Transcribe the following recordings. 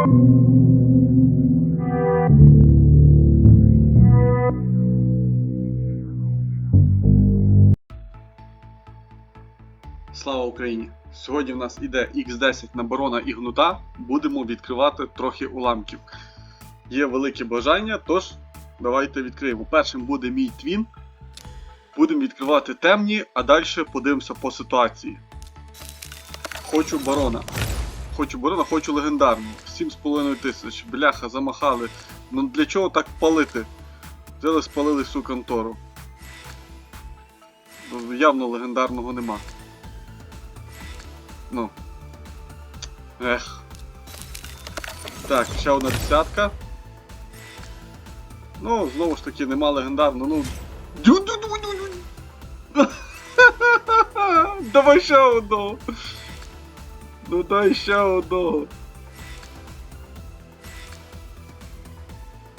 Слава Україні! Сьогодні в нас іде X10 на барона і гнута. Будемо відкривати трохи уламків. Є велике бажання, тож давайте відкриємо. Першим буде мій твін. Будемо відкривати темні, а далі подивимося по ситуації. Хочу барона. Хочу барона, хочу легендарну. 7,5 тисяч. Бляха, замахали. Ну для чого так палити? Взяли, спалили всю контору. Ну, Явно легендарного нема. Ну. Ех. Так, ще одна десятка. Ну, знову ж таки, нема легендарно, ну. Давай ще одного. Ну дай ще одного.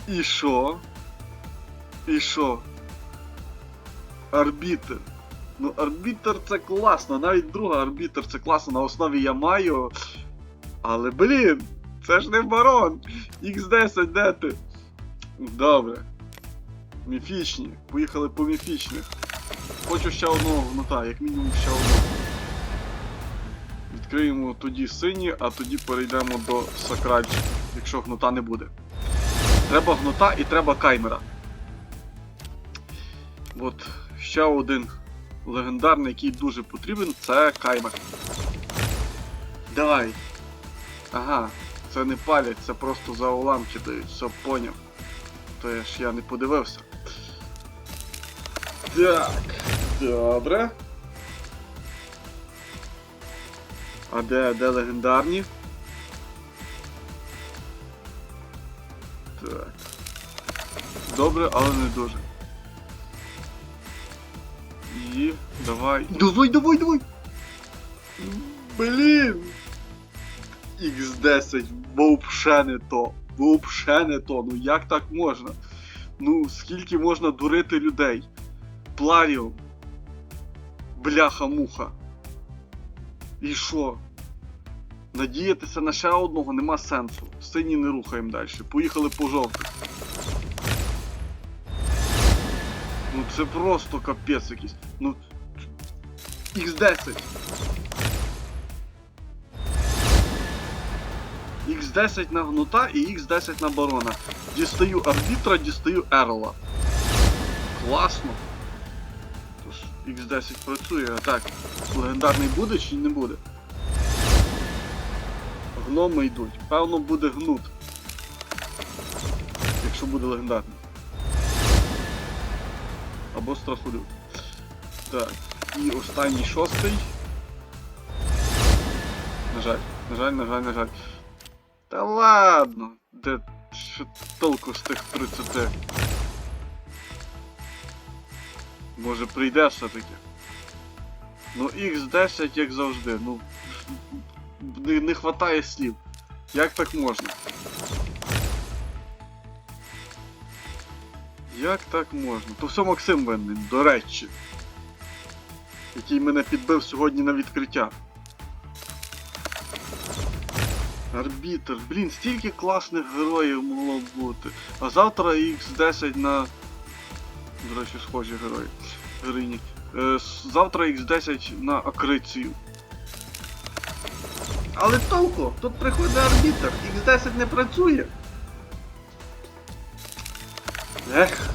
І що? І що? Арбітр. Ну, арбітр це класно, навіть друга арбітр це класно, на основі я маю. Але блін, це ж не барон. X10, де ти? Добре. Міфічні. Поїхали по міфічних. Хочу ще одного гнута, як мінімум ще одного. Відкриємо тоді сині, а тоді перейдемо до сакральчиків, якщо гнута не буде. Треба гнута і треба каймера. От ще один легендарний, який дуже потрібен, це каймер. Давай. Ага, це не палять, це просто за уламки дають, все поняв. То я ж я не подивився. Так, добре. А де, де легендарні? Так. Добре, але не дуже. І давай. Давай, давай, давай! Блін! X10, вообще не то. Вообще не то. Ну як так можна? Ну, скільки можна дурити людей? Пларіум. Бляха-муха. І що? Надіятися на ще одного нема сенсу. Сині не рухаємо далі. Поїхали по жовтих. Ну це просто капець якийсь. Ну. X10. X10 на гнута і X10 на барона. Дістаю арбітра, дістаю Ерла. Класно. Тож, X10 працює, а так. Легендарний буде чи не буде? Гноми йдуть. Певно буде гнут. Якщо буде легендарний. Або страхолюд. Так. І останній шостий. На жаль, на жаль, на жаль, на жаль. Та ладно. Де що толку з тих 30? Може прийде все-таки. Ну X10 як завжди, ну. Не, не хватає слів. Як так можна? Як так можна? То все Максим винен, до речі. Який мене підбив сьогодні на відкриття. Арбітр, блін, стільки класних героїв могло б бути. А завтра X10 на. До речі, схожі герої. Героїні. Е, завтра X10 на акрицію. Але толку, тут приходить арбітр, X10 не працює. Ех.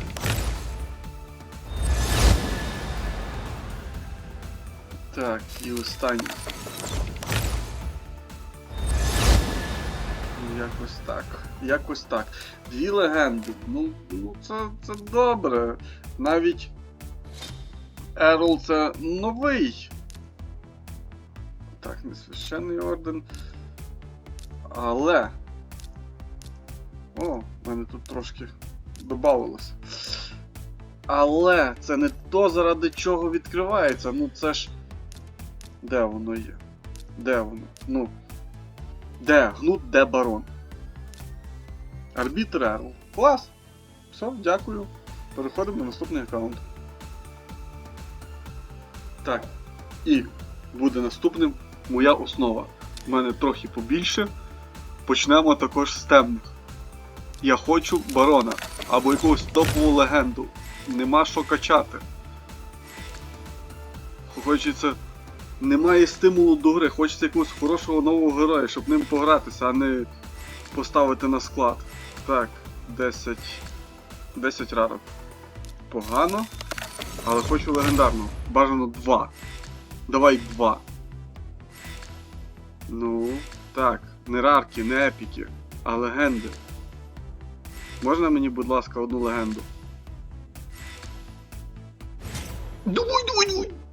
Так, і останній. Якось так. Якось так. Дві легенди. Ну, ну це, це добре. Навіть Ерол це новий. Так, не священний орден. Але. О, в мене тут трошки додавалося. Але це не то, заради чого відкривається. Ну це ж. Де воно є? Де воно? Ну. Де? Гнут, де барон? Арбітр Ерл. Клас! Все, дякую. Переходимо на наступний аккаунт. Так. І буде наступним моя основа. У мене трохи побільше. Почнемо також з темних. Я хочу барона або якусь топову легенду. Нема що качати. Хочеться. Немає стимулу до гри, хочеться якогось хорошого нового героя, щоб ним погратися, а не поставити на склад. Так, 10. 10 рарок. Погано. Але хочу легендарну. Бажано 2. Давай 2. Ну, так, не рарки, не епіки, а легенди. Можна мені, будь ласка, одну легенду? Давай, давай, давай!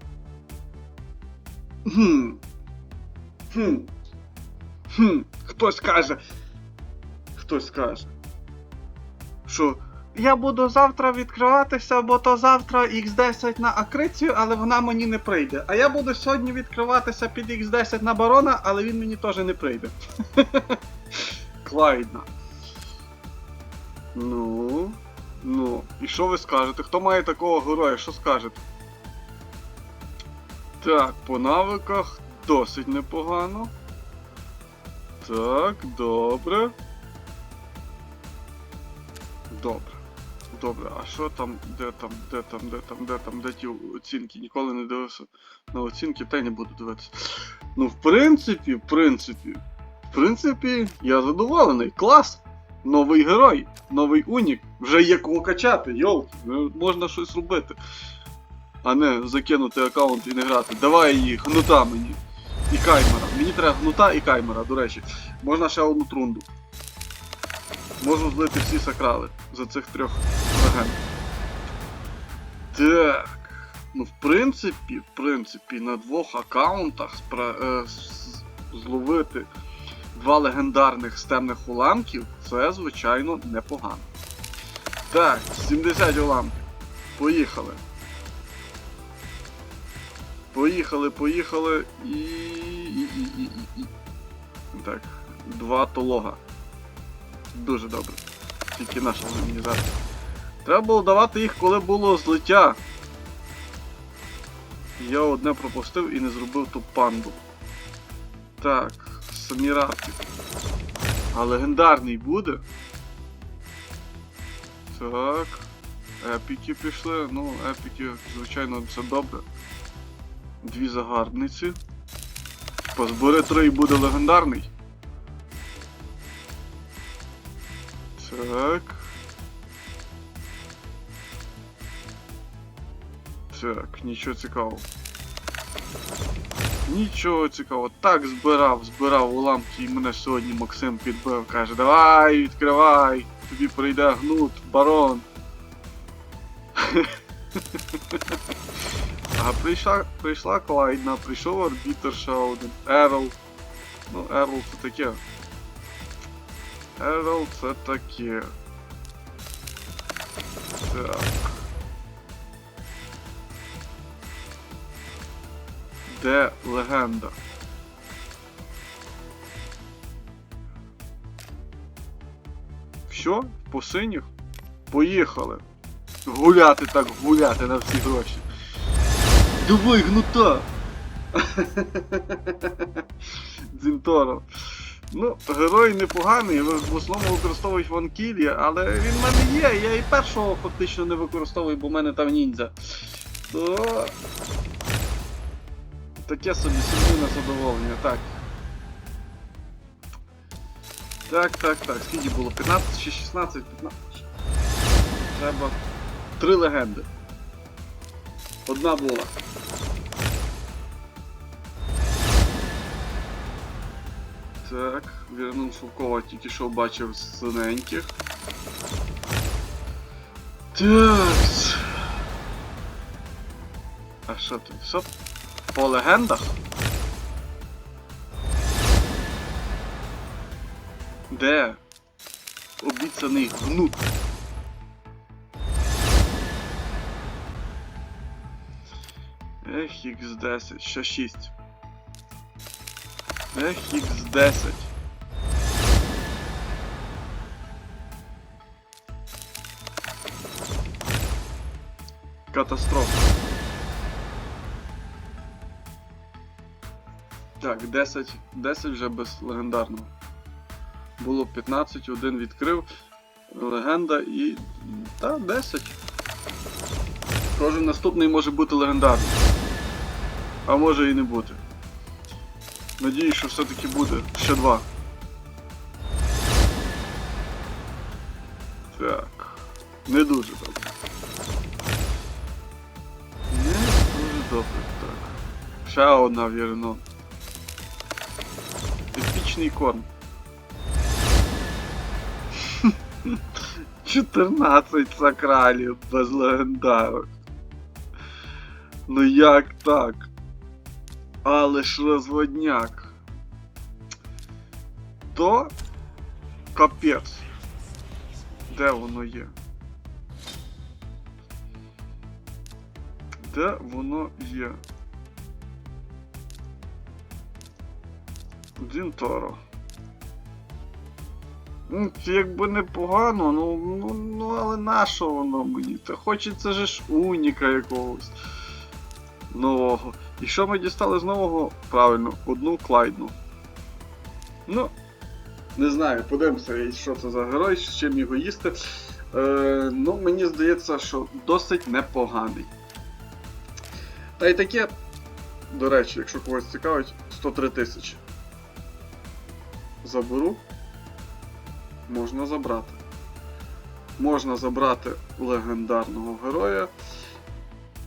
Хм. Хм. Хм. Хтось каже. Хтось каже. Що я буду завтра відкриватися, бо то завтра X10 на акрицію, але вона мені не прийде. А я буду сьогодні відкриватися під X10 на барона, але він мені теж не прийде. Клайдна. Ну. Ну. І що ви скажете? Хто має такого героя? Що скажете? Так, по навиках досить непогано. Так, добре. Добре. Добре, а що там, де там, де там, де там, де там, де ті оцінки? Ніколи не дивився на оцінки, та й не буду дивитися. Ну, в принципі, в принципі, в принципі, я задоволений. Клас! Новий герой, новий унік. Вже є кого качати, йолки, ну, можна щось робити. А не закинути аккаунт і не грати. Давай її, гнута мені. І каймера. Мені треба гнута і каймера, до речі. Можна ще одну трунду. Можу злити всі сакрали за цих трьох легенд. Так. Ну, в принципі, в принципі, на двох аккаунтах спра... е, зловити два легендарних стемних уламків це, звичайно, непогано. Так, 70 уламків. Поїхали. Поїхали, поїхали і. і, і, і, і, і. Так, два толога. Дуже добре. Тільки наша зараз. Треба було давати їх, коли було злиття. Я одне пропустив і не зробив ту панду. Так, саміраки. А легендарний буде? Так. Епіки пішли. Ну, епіки, звичайно, це добре. Дві загарбниці. Позбери три буде легендарний. Так. Так, нічого цікавого. Нічого цікавого. Так збирав, збирав уламки і мене сьогодні Максим підбив. Каже, давай, відкривай, тобі прийде гнут, барон. А прийшла, прийшла Клайдна, прийшов арбітер один. Ерл. Ну, Ерл це таке. Ерл це таке. Так. Де легенда? Що? По синіх? Поїхали. Гуляти так, гуляти на всі гроші. Давай гнута! Дзінторо. Ну, герой непоганий, в основному використовують ванкілі, але він в мене є, я і першого фактично не використовую, бо в мене там ніндзя. То. Таке собі сумнівне задоволення, так. Так, так, так. Скільки було? 15 чи 16? 15. Треба. Три легенди. Одна була. Так, Вірнун Шовкова тільки що бачив синеньких. Так. А що тут? Все по легендах? Де? Обіцяний гнут. Ех, X10, ще 6. Ех, X10. Катастрофа. Так, 10. 10 вже без легендарного. Було 15, один відкрив. Легенда і. Та, 10. Кожен наступний може бути легендарним. А може і не бути. Надіюсь, що все-таки буде ще два. Так. Не дуже добре. Не дуже добре, так. Ще одна вірно. Епічний корм. 14 сакралів без легендарок. Ну як так? Але ж розводняк. То капець. Де воно є? Де воно є? Дінторо. Ну, це якби непогано, ну, ну, ну але нащо воно мені? Та хочеться же ж уніка якогось нового. І що ми дістали з нового? Правильно, одну клайдну. Ну, не знаю, подивимося, що це за герой, з чим його їсти. Е, ну, мені здається, що досить непоганий. Та й таке, до речі, якщо когось цікавить, 103 тисячі. Заберу. Можна забрати. Можна забрати легендарного героя.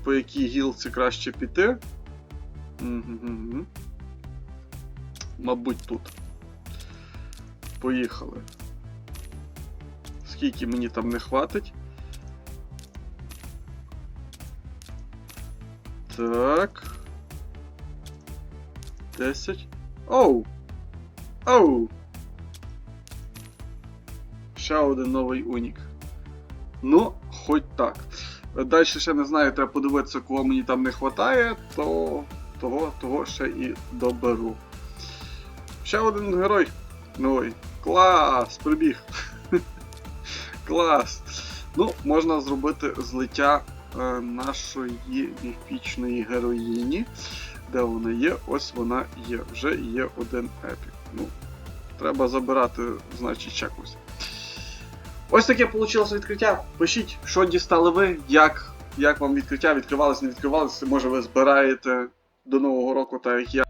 По якій гілці краще піти. Угу. Мабуть, тут. Поїхали. Скільки мені там не хватить. Так. 10. Оу! Оу! Ще один новий унік. Ну, хоч так. Далі ще не знаю, треба подивитися, кого мені там не вистачає, то того, того ще і доберу. Ще один герой. Новий. Клас! Прибіг. Клас! Ну, можна зробити злиття е, нашої міфічної героїні. Де вона є? Ось вона є. Вже є один епік. Ну, треба забирати, значить, чекусь. Ось таке вийшло відкриття. Пишіть, що дістали ви, як, як вам відкриття, відкривалось, не відкривалось. Може ви збираєте до Нового року, так як я.